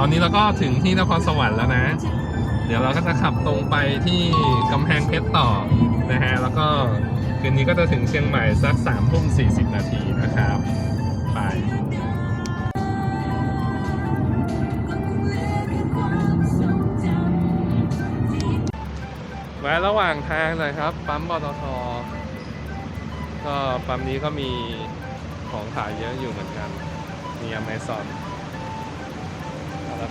ตอนนี้เราก็ถึงที่นครสวรรค์แล้วนะ เดี๋ยวเราก็จะขับตรงไปที่กำแพงเพชรต่อนะฮะ แล้วก็คืนนี้ก็จะถึงเชียงใหม่สักสามทุ่มสี่สิบนาทีนะครับ ไปแวะระหว่างทางเลยครับ ปั๊มปตทก็ปั๊มนี้ก็มีของขายเยอะอยู่เหมือนกัน มีอเมซอน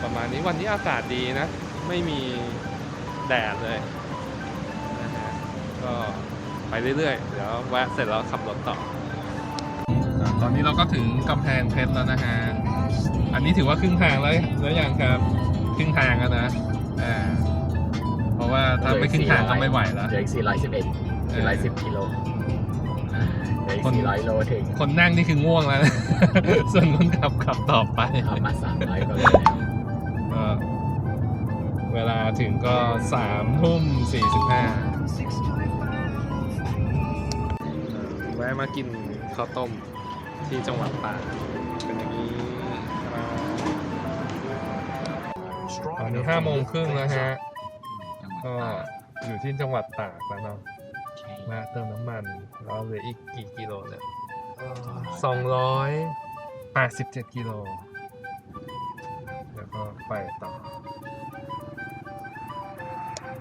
ประมาณนี้วันนี้อากาศดีนะ ไม่มีแดดเลยนะฮะก็ไปเรื่อยๆ เดี๋ยวแวะเสร็จแล้วขับรถต่อ ตอนนี้เราก็ถึงกำแพงเพชรแล้วนะฮะ อันนี้ถือว่าครึ่งทางแล้วแล้วยังครับครึ่งทางแล้วนะอ่าเพราะว่าถ้าไม่ครึ่งทางก็ไม่ไหวแล้วเหลืออีก411 410กิโลเหลืออีกคน400โลถึง คนนั่งนี่คือง่วงแล้วนะส่วนคนขับขับต่อไปเอามา300กว่าโลแล้ว ก็เวลาถึงก็สามทุ่มสี่สิบห้าแวะมากินข้าวต้มที่จังหวัดตากเป็นอย่างนี้ตอนนี้ห้าโมงครึ่งแล้วฮะ ก็อยู่ที่จังหวัดตากแล้วเนาะมาเติมน้ำมันแล้วเหลืออีกกี่กิโลเนี่ยสองร้อยแปดสิบเจ็ดกิโล ไป